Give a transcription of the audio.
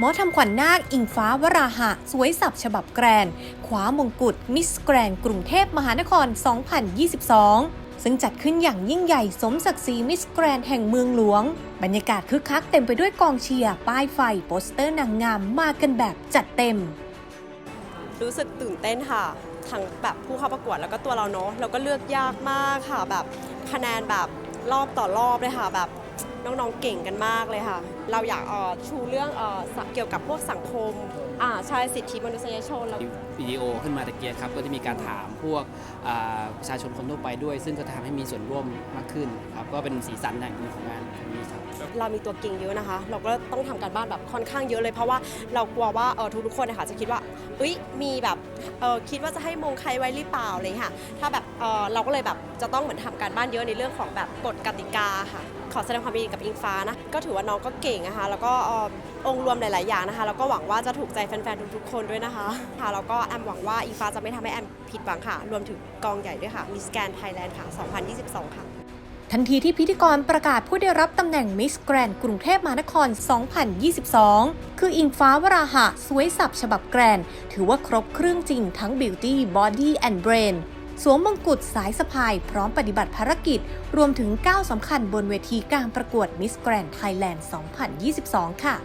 มอทำขวัญนาคอิงฟ้าวราหะ สวยสับฉบับแกรนคว้ามงกุฎมิสแกรนกรุงเทพมหานคร 2022 ซึ่งจัดขึ้นอย่างยิ่งใหญ่สมศักดิ์ศรีมิสแกรนแห่งเมืองหลวง บรรยากาศคึกคักเต็มไปด้วยกองเชียร์ป้ายไฟโปสเตอร์นางงามมากันแบบจัดเต็ม รู้สึกตื่นเต้นค่ะทั้งแบบผู้เข้าประกวดแล้วก็ตัวเราเนาะเราก็เลือกยากมากค่ะแบบคะแนนแบบรอบต่อรอบเลยค่ะแบบ น้องๆเก่งกันมากเลยค่ะ เราอยากชูเรื่องเกี่ยวกับพวกสังคมอ่าใช่สิทธิมนุษยชนแล้ววิดีโอขึ้นมาตะเกียครับ ก็จะมีการถามพวกประชาชนคนทั่วไปด้วย ซึ่งก็ทำให้มีส่วนร่วมมากขึ้นครับก็เป็นสีสันอย่างหนึ่งของงานครั้งนี้ เรามีตัวเก่งเยอะนะคะ เราก็ต้องทำการบ้านแบบค่อนข้างเยอะเลยเพราะว่าเรากลัวว่าเออทุกๆคนนะคะจะคิดว่าเอ้ยมีแบบเออคิดว่าจะให้มงใครไว้หรือเปล่าอะไรอย่างเลยค่ะ ถ้าแบบเออเราก็เลยแบบจะต้องเหมือนทำการบ้านเยอะในเรื่องของแบบกฎกติกาค่ะขอแสดงความยินดีกับอิงฟ้านะ ก็ถือว่าน้องก็เก่งนะคะแล้วก็องค์รวมหลาย ๆ อย่างนะคะ แล้วก็หวังว่าจะถูกใจแฟน ๆ ทุก ๆ คนด้วยนะคะค่ะแล้วก็แอมหวังว่าอิงฟ้าจะไม่ทำให้แอมผิดหวังค่ะ รวมถึงกองใหญ่ด้วยค่ะมิสแกนไทยแลนด์ค่ะ 2022 ค่ะ ทันทีที่พิธีกรประกาศผู้ได้รับตำแหน่งมิสแกรนกรุงเทพมหานคร 2022 คืออิงฟ้าวราหะ สวยสับฉบับแกรน ถือว่าครบเครื่องจริงทั้งบิวตี้บอดี้แอนด์เบรนสวมมงกุฎสายสะพายพร้อมปฏิบัติภารกิจ รวมถึงก้าวสำคัญบนเวทีการประกวดมิสแกรนไทยแลนด์ 2022 ค่ะ